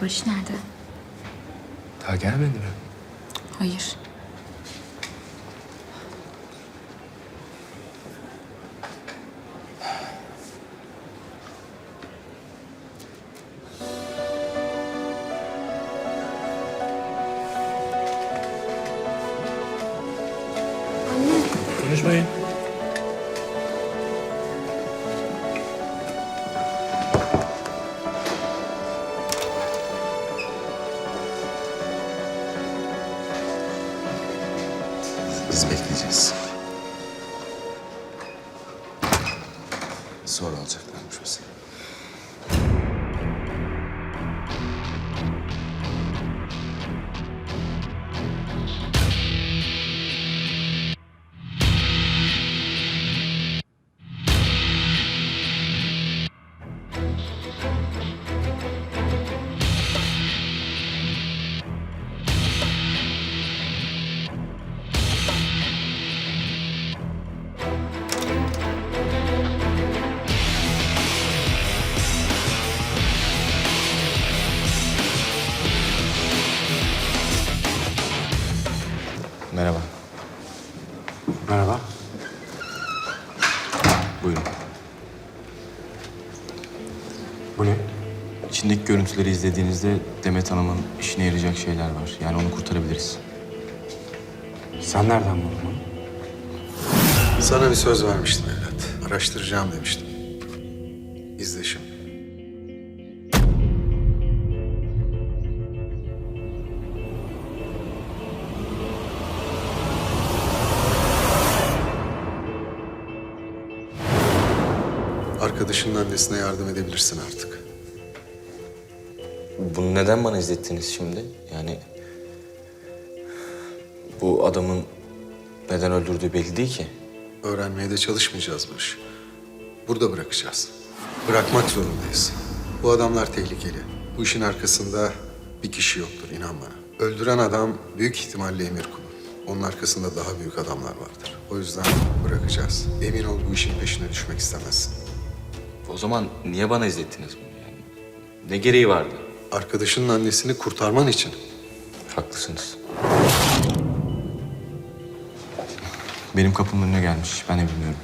Barış nerede? Daha gelmedi mi? Hayır. Konuşmayın. Biz bekleyeceğiz. Sonra alacaklarmış Merhaba. Buyurun. Bu ne? İçindeki görüntüleri izlediğinizde Demet Hanım'ın işine yarayacak şeyler var. Yani onu kurtarabiliriz. Sen nereden buldun onu? Sana bir söz vermiştim evlat. Araştıracağım demiştim. İzle şimdi. Arkadaşının annesine yardım edebilirsin artık. Bunu neden bana izlettiniz şimdi? Yani bu adamın neden öldürdüğü belli değil ki. Öğrenmeye de çalışmayacağız bu işi. Burada bırakacağız. Bırakmak zorundayız. Bu adamlar tehlikeli. Bu işin arkasında bir kişi yoktur inan bana. Öldüren adam büyük ihtimalle Emir Kulu. Onun arkasında daha büyük adamlar vardır. O yüzden bırakacağız. Emin ol bu işin peşine düşmek istemezsin. O zaman niye bana izlettiniz bunu yani? Ne gereği vardı? Arkadaşının annesini kurtarman için Haklısınız. Benim kapımın önüne gelmiş. Ben de bilmiyorum.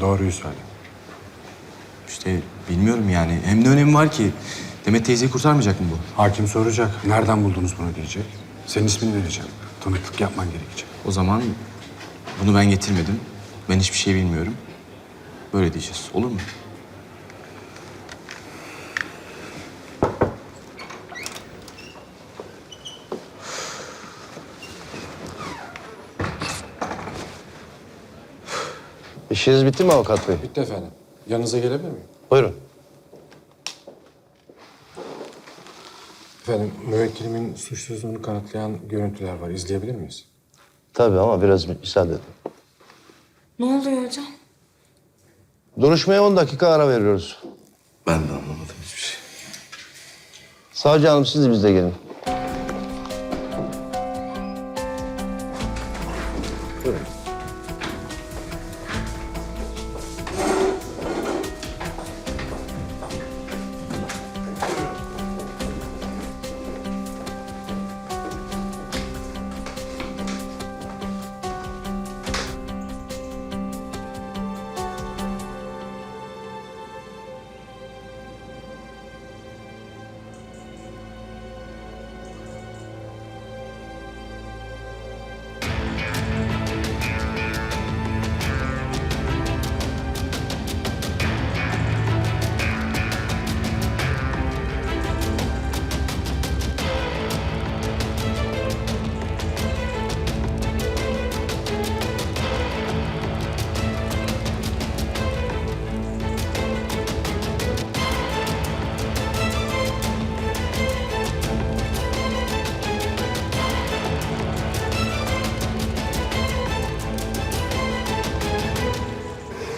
Doğruyu söyle. İşte bilmiyorum yani. Hem ne önemi var ki? Demet teyzeyi kurtarmayacak mı bu? Hakim soracak. Nereden buldunuz bunu diyecek. Senin ismini vereceğim. Tanıklık yapman gerekecek. O zaman bunu ben getirmedim. Ben hiçbir şey bilmiyorum. Böyle diyeceğiz. Olur mu? İşiniz bitti mi avukat bey? Bitti efendim. Yanınıza gelebilir miyim? Buyurun. Efendim, müvekkilimin suçsuzluğunu kanıtlayan görüntüler var. İzleyebilir miyiz? Tabii ama biraz müsaade edin. Ne oluyor hocam? Duruşmaya 10 dakika ara veriyoruz. Ben de anlamadım hiçbir şey. Savcı hanım siz de bizle gelin.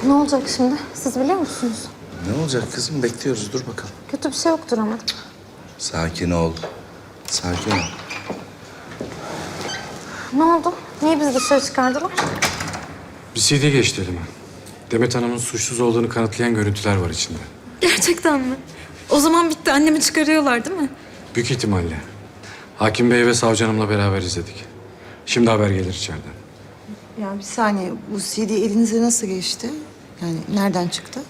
Ne olacak şimdi? Siz biliyor musunuz? Ne olacak kızım? Bekliyoruz. Dur bakalım. Kötü bir şey yoktur ama. Sakin ol. Sakin ol. Ne oldu? Niye bizi dışarı çıkardılar? Bir CD geçti elime. Demet Hanım'ın suçsuz olduğunu kanıtlayan görüntüler var içinde. Gerçekten mi? O zaman bitti. Annemi çıkarıyorlar değil mi? Büyük ihtimalle. Hakim Bey ve savcı hanımla beraber izledik. Şimdi haber gelir içeriden. Ya bir saniye bu CD elinize nasıl geçti? Yani nereden çıktı?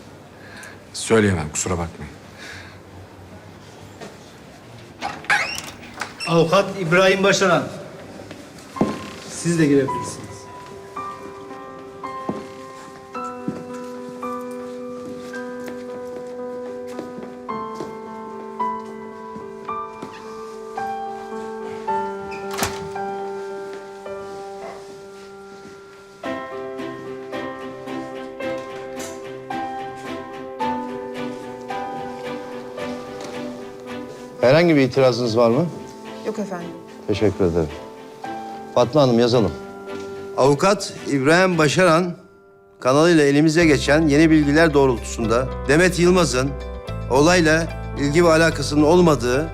Söyleyemem kusura bakmayın. Avukat İbrahim Başaran. Siz de girebilirsiniz. Herhangi bir itirazınız var mı? Yok efendim. Teşekkür ederim. Fatma Hanım yazalım. Avukat İbrahim Başaran kanalıyla elimize geçen yeni bilgiler doğrultusunda Demet Yılmaz'ın olayla ilgi ve alakasının olmadığı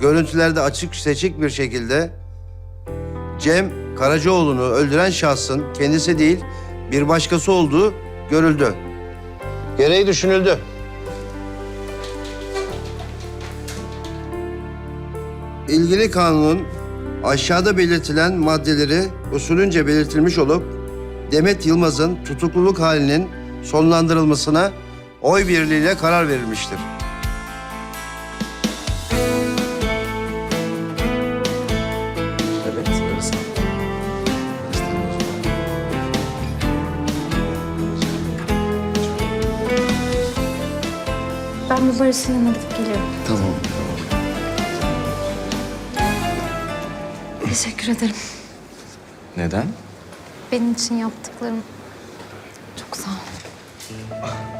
görüntülerde açık seçik bir şekilde Cem Karacaoğlu'nu öldüren şahsın kendisi değil bir başkası olduğu görüldü. Gereği düşünüldü. İlgili kanunun aşağıda belirtilen maddeleri usulünce belirtilmiş olup Demet Yılmaz'ın tutukluluk halinin sonlandırılmasına oy birliğiyle karar verilmiştir. Evet, yarısı. Ben bunları sinema gidip geliyorum. Tamam. Teşekkür ederim. Neden? Benim için yaptıkların çok sağ ol.